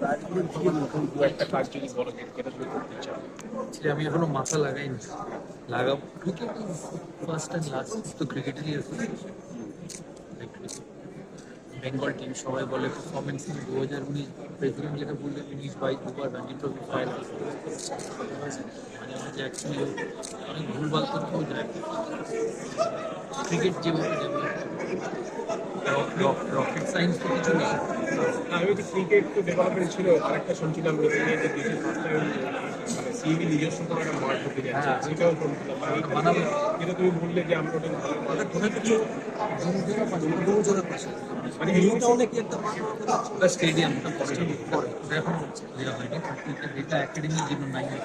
নতুন দু একটা কাজ যদি বলো, যেটা তুমি করতে চাও। আমি এখনও মাথা লাগাইনি। লাগাবো ক্রিকেট ফার্স্ট অ্যান্ড লাস্ট তো ক্রিকেটেরই বেঙ্গল টিম সবাই বলে পারফরমেন্স দু হাজার উনিশ প্রেসিডেন্ট যেটা বললেন উনিশ বাইশ দুবার রঞ্জি ট্রফি ফাইনাল মাঝে মাঝে অ্যাকচুয়ালি অনেক ভুলভাল তথ্যও যায় ক্রিকেট যেভাবে। রকেট সায়েন্স তো কিছু নেই। আমি তো ক্রিকেট তো ডেভেলপমেন্ট ছিল আরেকটা শুনছিলাম মিটিংয়ে যে দেশের ফার্স্ট টাইম মানে সিবি নিজস্ব কোনো একটা মাঠ ঢুকে যাচ্ছে সেটাও শুনছিলাম। মানে বানাবে। যেটা তুমি বললে যে আমরা ওটা ভালো কোনো কিছু জমজোড়া পাশে মানে এইটা অনেক একটা ওটা এটা একাডেমির জন্য বাইরে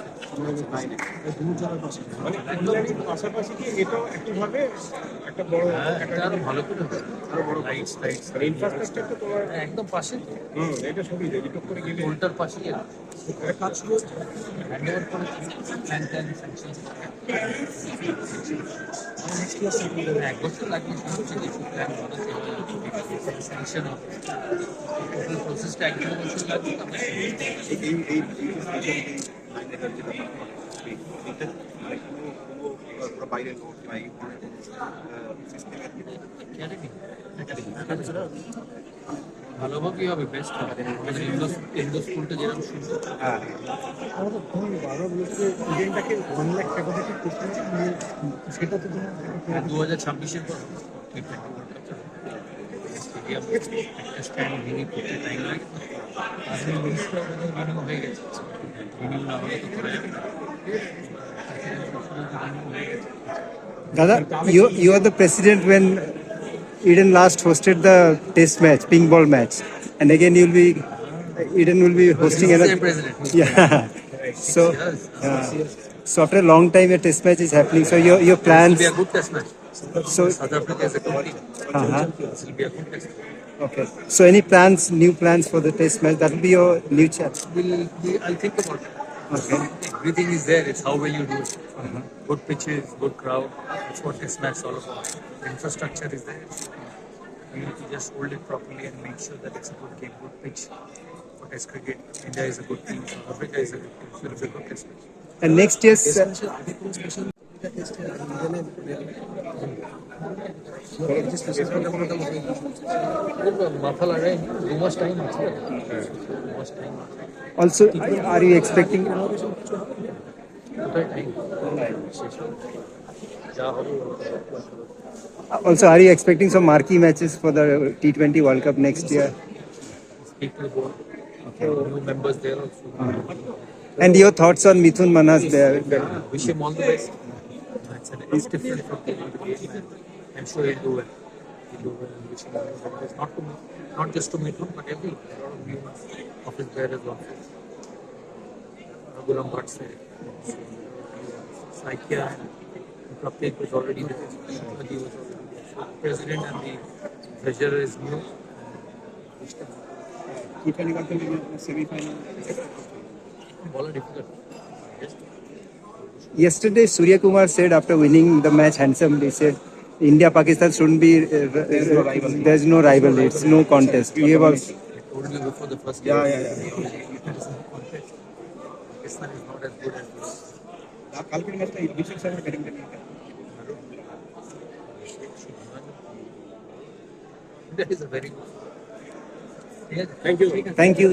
একটা হ্যাঁ, আরও ভালো করে হ্যাঁ, একদম পাশে এটা সবই উল্টার পাশে এক বছর লাগবে সমস্ত কিছু প্ল্যান করা স্যাংশন হবে প্রসেসটা এক দেড় বছর লাগবে বাইরের কোর্স বা এই সিস্টেমের সিস্টেমের Academy. ভালোভাবেই হবে বেস্ট হবে। ইন্দো স্কুলটা যেরকম শুরু হ্যাঁ। আমাদের ফোন বারবার বলেছে যে ইভেন্টটাকে ওয়ান লাখ ক্যাপাসিটি করতে মানে সেটা তো তোমার দু হাজার ছাব্বিশের পর। স্ট্যান্ড ভেঙে করতে টাইম লাগে। আজকে হয়ে গেছে। রিনিউ না হলে তো করা যাবে না। Dada, you you are the president when Eden last hosted the test match, ping ball match, and again you'll be Eden will be hosting This another. president. Yeah. So, uh, so after a long time, a test match is happening. So your your It will plans. be a good test match. So South Africa is a good team. uh-huh. This will be a good test match. okay. So any plans, new plans for the test match? That will be your new chat. We'll, we, I'll think about it. Okay. Everything is there. It's how well you do it. Good pitches, good crowd. That's what this match is all about. Infrastructure is there. You need to just hold it properly and make sure that it's a good game, good pitch. For Test cricket, India is a good team. South Africa is a good team. It'll be a good test match. And next year's. মাথা লাগাই দু মাস time আছে দু মাস time আছে Also, are you expecting? ওটাই time শেষ হবে। যা হবে Also, are you expecting some marquee matches for the T20 World Cup next year? people go. New members there also. And your thoughts on Mithun Manas there? Wish him all the best. It's, an, it's different from the game. I'm sure he'll do well. He'll do well wish him all. Not to me, not just to Mithun, but every a lot of viewers of his there as well. Raghuram Bhatt said. Saikya and Pratik was already there. Shukla was already there. So the president and the treasurer is new. Wish them T20 World Cup semi-final. all are difficult. Yes. Yesterday, Surya Kumar said after winning the match handsomely, said India Pakistan shouldn't be. Uh, uh there's, no rival. there's no rival. It's no contest. We have a. Yeah, yeah, yeah. Pakistan is not as good as this. Thank you. Thank you.